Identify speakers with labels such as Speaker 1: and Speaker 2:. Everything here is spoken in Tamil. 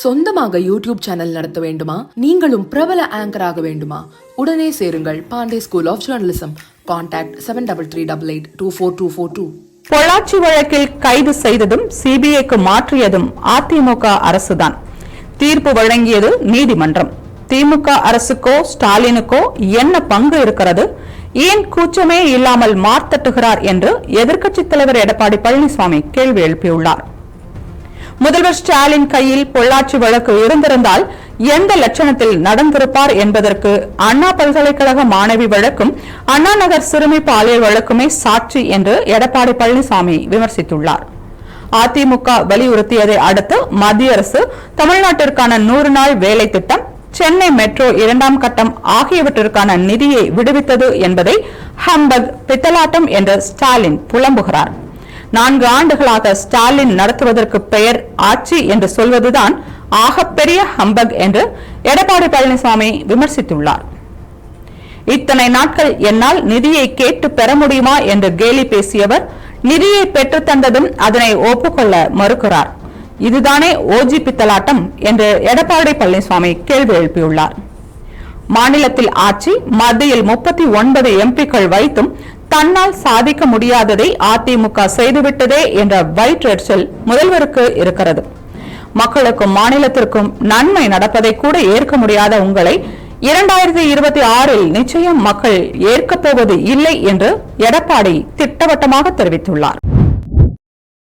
Speaker 1: சொந்தமாக யூடியூப் சேனல் நடத்த வேண்டுமா? நீங்களும் பிரபல ஆங்கராக வேண்டுமா? உடனே சேருங்கள் Pandey school of journalism contact seven double three double eight two four two four two
Speaker 2: Pollachi வழக்கில் கைது செய்ததும் சிபிஐக்கு மாற்றியதும் அதிமுக அரசுதான். தீர்ப்பு வழங்கியது நீதிமன்றம். திமுக அரசுக்கோ ஸ்டாலினுக்கோ என்ன பங்கு இருக்கிறது? ஏன் கூச்சமே இல்லாமல் மார்த்தட்டுகிறார் என்று எதிர்க்கட்சித் தலைவர் எடப்பாடி பழனிசாமி கேள்வி எழுப்பியுள்ளார். முதல்வர் ஸ்டாலின் கையில் பொள்ளாச்சி வழக்கு இருந்திருந்தால் எந்த லட்சணத்தில் நடந்திருப்பார் என்பதற்கு அண்ணா பல்கலைக்கழக மாணவி வழக்கும் அண்ணா நகர் சிறுமி பாலியல் வழக்குமே சாட்சி என்று எடப்பாடி பழனிசாமி விமர்சித்துள்ளார். அதிமுக வலியுறுத்தியதை அடுத்து மத்திய அரசு தமிழ்நாட்டிற்கான நூறு நாள் வேலை திட்டம் சென்னை மெட்ரோ இரண்டாம் கட்டம் ஆகியவற்றிற்கான நிதியை விடுவித்தது என்பதை ஹம்பக் பித்தலாட்டம் என்று ஸ்டாலின் புலம்புகிறார். நான்கு ஆண்டுகளாக ஸ்டாலின் நடத்துவதற்கு பெயர் ஆட்சி என்று சொல்வதுதான் ஆகப்பெரிய ஹம்பக் என்று எடப்பாடி பழனிசாமி விமர்சித்துள்ளார். இத்தனை நாட்கள் என்னால் நிதியை கேட்டு பெற முடியுமா என்று கேலி பேசியவர் நிதியை பெற்று தந்ததும் அதனை ஒப்புக்கொள்ள மறுக்கிறார். இதுதானே ஓஜி பித்தலாட்டம் என்று எடப்பாடி பழனிசாமி கேள்வி எழுப்பியுள்ளார். மாநிலத்தில் ஆட்சி மத்தியில் முப்பத்தி ஒன்பது எம்பிக்கள் வைத்தும் தன்னால் சாதிக்க முடியாததை அதிமுக செய்துவிட்டதே என்ற வயிற்றெரிச்சல் முதல்வருக்கு இருக்கிறது. மக்களுக்கும் மாநிலத்திற்கும் நன்மை நடப்பதை கூட ஏற்க முடியாத உங்களை இரண்டாயிரத்தி இருபத்தி ஆறில் நிச்சயம் மக்கள் ஏற்கப் போவது இல்லை என்று எடப்பாடி திட்டவட்டமாக தெரிவித்துள்ளார்.